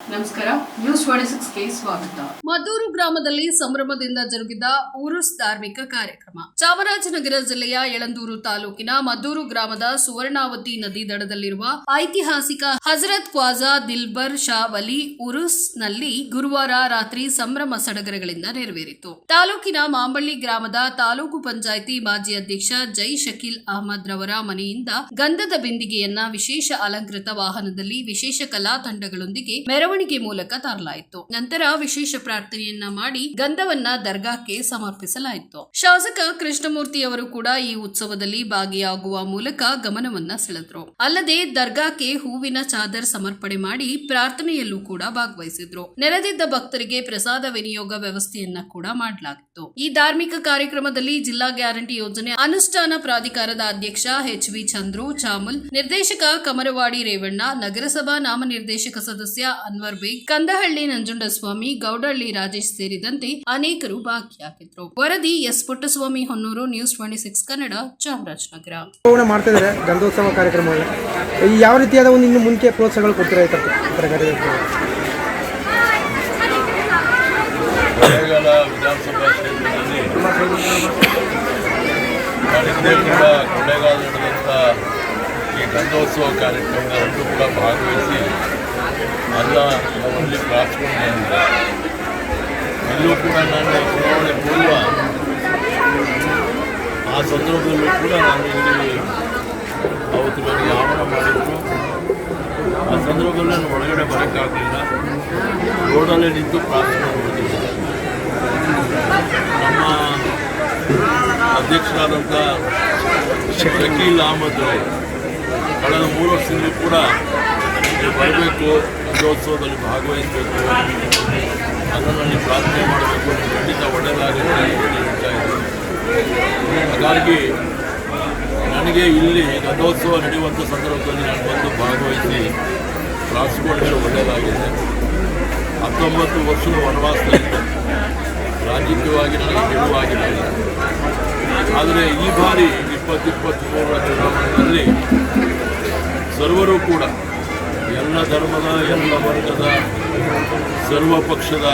ನಮಸ್ಕಾರ ನ್ಯೂಸ್ ಸ್ವಾಗತ. ಮದ್ದೂರು ಗ್ರಾಮದಲ್ಲಿ ಸಂಭ್ರಮದಿಂದ ಜರುಗಿದ ಉರುಸ್ ಧಾರ್ಮಿಕ ಕಾರ್ಯಕ್ರಮ. ಚಾಮರಾಜನಗರ ಜಿಲ್ಲೆಯ ಯಳಂದೂರು ತಾಲೂಕಿನ ಮದ್ದೂರು ಗ್ರಾಮದ ಸುವರ್ಣಾವತಿ ನದಿ ದಡದಲ್ಲಿರುವ ಐತಿಹಾಸಿಕ ಹಜರತ್ ಖ್ವಾಜಾ ದಿಲ್ಬರ್ ಶಾ ವಲಿ ಉರುಸ್ನಲ್ಲಿ ಗುರುವಾರ ರಾತ್ರಿ ಸಂಭ್ರಮ ಸಡಗರಗಳಿಂದ ನೆರವೇರಿತು. ತಾಲೂಕಿನ ಮಾಂಬಳ್ಳಿ ಗ್ರಾಮದ ತಾಲೂಕು ಪಂಚಾಯಿತಿ ಮಾಜಿ ಅಧ್ಯಕ್ಷ ಜೈ ಶಕೀಲ್ ಅಹಮದ್ ರವರ ಮನೆಯಿಂದ ಗಂಧದ ಬಿಂದಿಗೆಯನ್ನ ವಿಶೇಷ ಅಲಂಕೃತ ವಾಹನದಲ್ಲಿ ವಿಶೇಷ ಕಲಾ ತಂಡಗಳೊಂದಿಗೆ ಮೂಲಕ ತರಲಾಯಿತು. ನಂತರ ವಿಶೇಷ ಪ್ರಾರ್ಥನೆಯನ್ನ ಮಾಡಿ ಗಂಧವನ್ನ ದರ್ಗಾಕ್ಕೆ ಸಮರ್ಪಿಸಲಾಯಿತು. ಶಾಸಕ ಕೃಷ್ಣಮೂರ್ತಿ ಅವರು ಕೂಡ ಈ ಉತ್ಸವದಲ್ಲಿ ಭಾಗಿಯಾಗುವ ಮೂಲಕ ಗಮನವನ್ನ ಸೆಳೆದ್ರು. ಅಲ್ಲದೆ ದರ್ಗಾಕ್ಕೆ ಹೂವಿನ ಚಾದರ್ ಸಮರ್ಪಣೆ ಮಾಡಿ ಪ್ರಾರ್ಥನೆಯಲ್ಲೂ ಕೂಡ ಭಾಗವಹಿಸಿದ್ರು. ನೆರೆದಿದ್ದ ಭಕ್ತರಿಗೆ ಪ್ರಸಾದ ವಿನಿಯೋಗ ವ್ಯವಸ್ಥೆಯನ್ನ ಕೂಡ ಮಾಡಲಾಗಿತ್ತು. ಈ ಧಾರ್ಮಿಕ ಕಾರ್ಯಕ್ರಮದಲ್ಲಿ ಜಿಲ್ಲಾ ಗ್ಯಾರಂಟಿ ಯೋಜನೆ ಅನುಷ್ಠಾನ ಪ್ರಾಧಿಕಾರದ ಅಧ್ಯಕ್ಷ ಎಚ್ ವಿ ಚಂದ್ರು ಚಾಮುಲ್, ನಿರ್ದೇಶಕ ಕಮರವಾಡಿ ರೇವಣ್ಣ, ನಗರಸಭಾ ನಾಮನಿರ್ದೇಶಕ ಸದಸ್ಯ ಅನ್ವರ್ ಬೇಗ್ ಕಂದಹಳ್ಳಿ ನಂಜುಂಡಸ್ವಾಮಿ ಗೌಡಹಳ್ಳಿ ರಾಜೇಶ್ ಸೇರಿದಂತೆ ಅನೇಕರು ಭಾಗಿಯಾಗಿದ್ರು. ವರದಿ S Puttaswamy Honnur news twenty six Kannada Chamarajanagar. ಮಾಡ್ತಾ ಇದ್ದಾರೆ ಗಂಧೋತ್ಸವ ಯಾವ ರೀತಿಯಾದ ಒಂದು ಇನ್ನು ಮುಂಚೆ ಪ್ರೋತ್ಸಾಹಗಳು ಕೊಡ್ತೀರಾ ವಿಧಾನಸಭಾ ಕ್ಷೇತ್ರದಲ್ಲಿ ಕೂಡ ಕೊಳ್ಳೇಗಾಲ ನಡೆದಂಥ ಈ ಗಂಧೋತ್ಸವ ಕಾರ್ಯಕ್ರಮದಲ್ಲೂ ಕೂಡ ಭಾಗವಹಿಸಿ ಅಲ್ಲ ಮೊದಲು ಪ್ರಾರ್ಥನೆ ಎಲ್ಲೂ ಇಲ್ಲೂ ಕೂಡ ನಾನು ಚುನಾವಣೆ ಪೂರ್ವ. ಆ ಸಂದರ್ಭದಲ್ಲೂ ಕೂಡ ನಾನು ಇಲ್ಲಿ ಅವತ್ತು ನನಗೆ ಆಹ್ವಾನ ಮಾಡಿದ್ರು ಆ ಸಂದರ್ಭದಲ್ಲಿ ನಾನು ಒಳಗಡೆ ಬರೋಕ್ಕಾಗಲಿಲ್ಲ. ರೋಡಲ್ಲೇ ನಿಂತು ಪ್ರಾರ್ಥನೆ ಮಾಡಿದ್ದೆ ನಮ್ಮ ಅಧ್ಯಕ್ಷರಾದಂಥ ಶಕೀಲ್ ಅಹಮದ್ ಕಳೆದ ಮೂರು ವರ್ಷದಿಂದ ಕೂಡ ನೀವು ರಾಜ್ಯೋತ್ಸವದಲ್ಲಿ ಭಾಗವಹಿಸಬೇಕು ಅದರಲ್ಲಿ ಪ್ರಾರ್ಥನೆ ಮಾಡಬೇಕು ಖಂಡಿತ ಒಳ್ಳೆಯದಾಗುತ್ತೆ ಅಂತ ಹೇಳ್ತಾ ಇದ್ರು. ಹಾಗಾಗಿ ನನಗೆ ಇಲ್ಲಿ ರಥೋತ್ಸವ ನಡೆಯುವಂಥ ಸಂದರ್ಭದಲ್ಲಿ ನಾನು ಬಂದು ಭಾಗವಹಿಸಿ ರಾಜ್ಕೋಟ್ಗೆ ಒಳ್ಳೆಯದಾಗಿದೆ ಹತ್ತೊಂಬತ್ತು ವರ್ಷದ ವನವಾಸದಲ್ಲಿದ್ದೆ ರಾಜಕೀಯವಾಗಿ ನನಗೆ ಗೆಲುವಾಗಿರಲಿಲ್ಲ. ಆದರೆ ಈ ಬಾರಿ ಇಪ್ಪತ್ತಿಪ್ಪತ್ತ್ಮೂರರ ಚುನಾವಣೆಯಲ್ಲಿ ಸರ್ವರೂ ಕೂಡ ಎಲ್ಲ ಧರ್ಮದ, ಎಲ್ಲ ವರ್ಗದ, ಸರ್ವ ಪಕ್ಷದ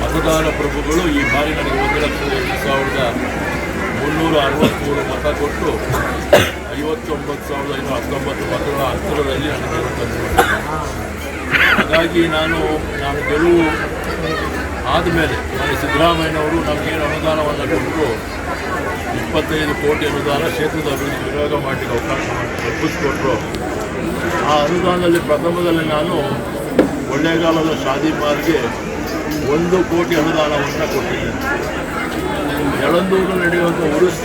ಮತದಾರ ಪ್ರಭುಗಳು ಈ ಬಾರಿ ನನಗೆ ಒಂದು ಲಕ್ಷದ ಸಾವಿರದ ಮುನ್ನೂರ ಅರವತ್ತ್ಮೂರು ಮತ ಕೊಟ್ಟು ಐವತ್ತೊಂಬತ್ತು ಸಾವಿರದ ಐನೂರ ಹತ್ತೊಂಬತ್ತು ಮತಗಳ ಹತ್ತಿರದಲ್ಲಿ ನನಗೆ ಹಾಗಾಗಿ ನಾನು ನಾನು ಗೆಲುವು ಆದಮೇಲೆ ನಾನು ಸಿದ್ದರಾಮಯ್ಯನವರು ನಮಗೇನು ಅನುದಾನವನ್ನು ಕೊಟ್ಟು ಇಪ್ಪತ್ತೈದು ಕೋಟಿ ಅನುದಾನ ಕ್ಷೇತ್ರದ ಅಭಿವೃದ್ಧಿ ವಿನಿಯೋಗ ಮಾಡಲಿಕ್ಕೆ ಅವಕಾಶ ಮಾಡಿ ಕಲ್ಪಿಸ್ಕೊಟ್ರು ಆ ಅನುದಾನದಲ್ಲಿ ಪ್ರಥಮದಲ್ಲಿ ನಾನು ಕೊಳ್ಳೇಗಾಲದ ಶಾದಿ ಮಾರ್ಗೆ ಒಂದು ಕೋಟಿ ಅನುದಾನವನ್ನು ಕೊಟ್ಟಿದ್ದೇನೆ ಯಳಂದೂರು ನಡೆಯುವಂಥ ಉರುಸ್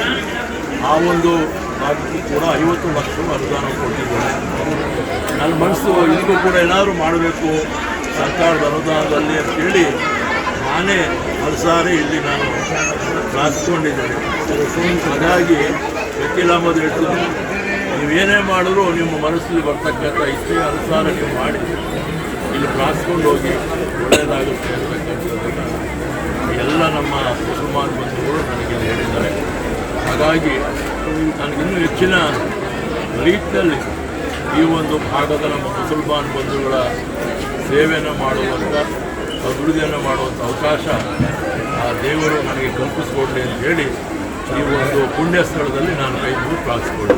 ಆ ಒಂದು ಭಾಗಕ್ಕೂ ಕೂಡ ಐವತ್ತು ಲಕ್ಷ ಅನುದಾನ ಕೊಟ್ಟಿದ್ದೇನೆ ನನ್ನ ಮನಸ್ಸು ಇದಕ್ಕೂ ಕೂಡ ಏನಾದರೂ ಮಾಡಬೇಕು, ಸರ್ಕಾರದ ಅನುದಾನದಲ್ಲಿ ಅಂತೇಳಿ ನಾನೇ ಹಲಸಾರಿ ಇಲ್ಲಿ ನಾನು ಸಾಧಿಸ್ಕೊಂಡಿದ್ದೇನೆ ಹಾಗಾಗಿ ವಕೀಲ ಅಹಮದ್ ಹೇಳ್ತೀನಿ ನೀವೇನೇ ಮಾಡಿದ್ರು ನಿಮ್ಮ ಮನಸ್ಸಲ್ಲಿ ಬರ್ತಕ್ಕಂಥ ಇಷ್ಟೇ ಅನುಸಾರ ನೀವು ಮಾಡಿ. ಇಲ್ಲಿ ಕಾಸ್ಕೊಂಡು ಹೋಗಿ ಒಳ್ಳೆಯದಾಗುತ್ತೆ ಅಂತಕ್ಕಂಥದ್ದನ್ನು ಎಲ್ಲ ನಮ್ಮ ಮುಸಲ್ಮಾನ್ ಬಂಧುಗಳು ನನಗೆ ಹೇಳಿದ್ದಾರೆ. ಹಾಗಾಗಿ ನನಗಿನ್ನೂ ಹೆಚ್ಚಿನ ರೀತಿಯಲ್ಲಿ ಈ ಒಂದು ಭಾಗದ ನಮ್ಮ ಮುಸಲ್ಮಾನ್ ಬಂಧುಗಳ ಸೇವೆಯನ್ನು ಮಾಡುವಂಥ, ಅಭಿವೃದ್ಧಿಯನ್ನು ಮಾಡುವಂಥ ಅವಕಾಶ ಆ ದೇವರು ನನಗೆ ಕಲ್ಪಿಸಿಕೊಡಲಿ ಅಂತ ಹೇಳಿ ಈ ಒಂದು ಪುಣ್ಯ ಸ್ಥಳದಲ್ಲಿ ನಾನು ಕೈ ಪ್ರಾರ್ಥಿಸಿಕೊಳ್ಳಿ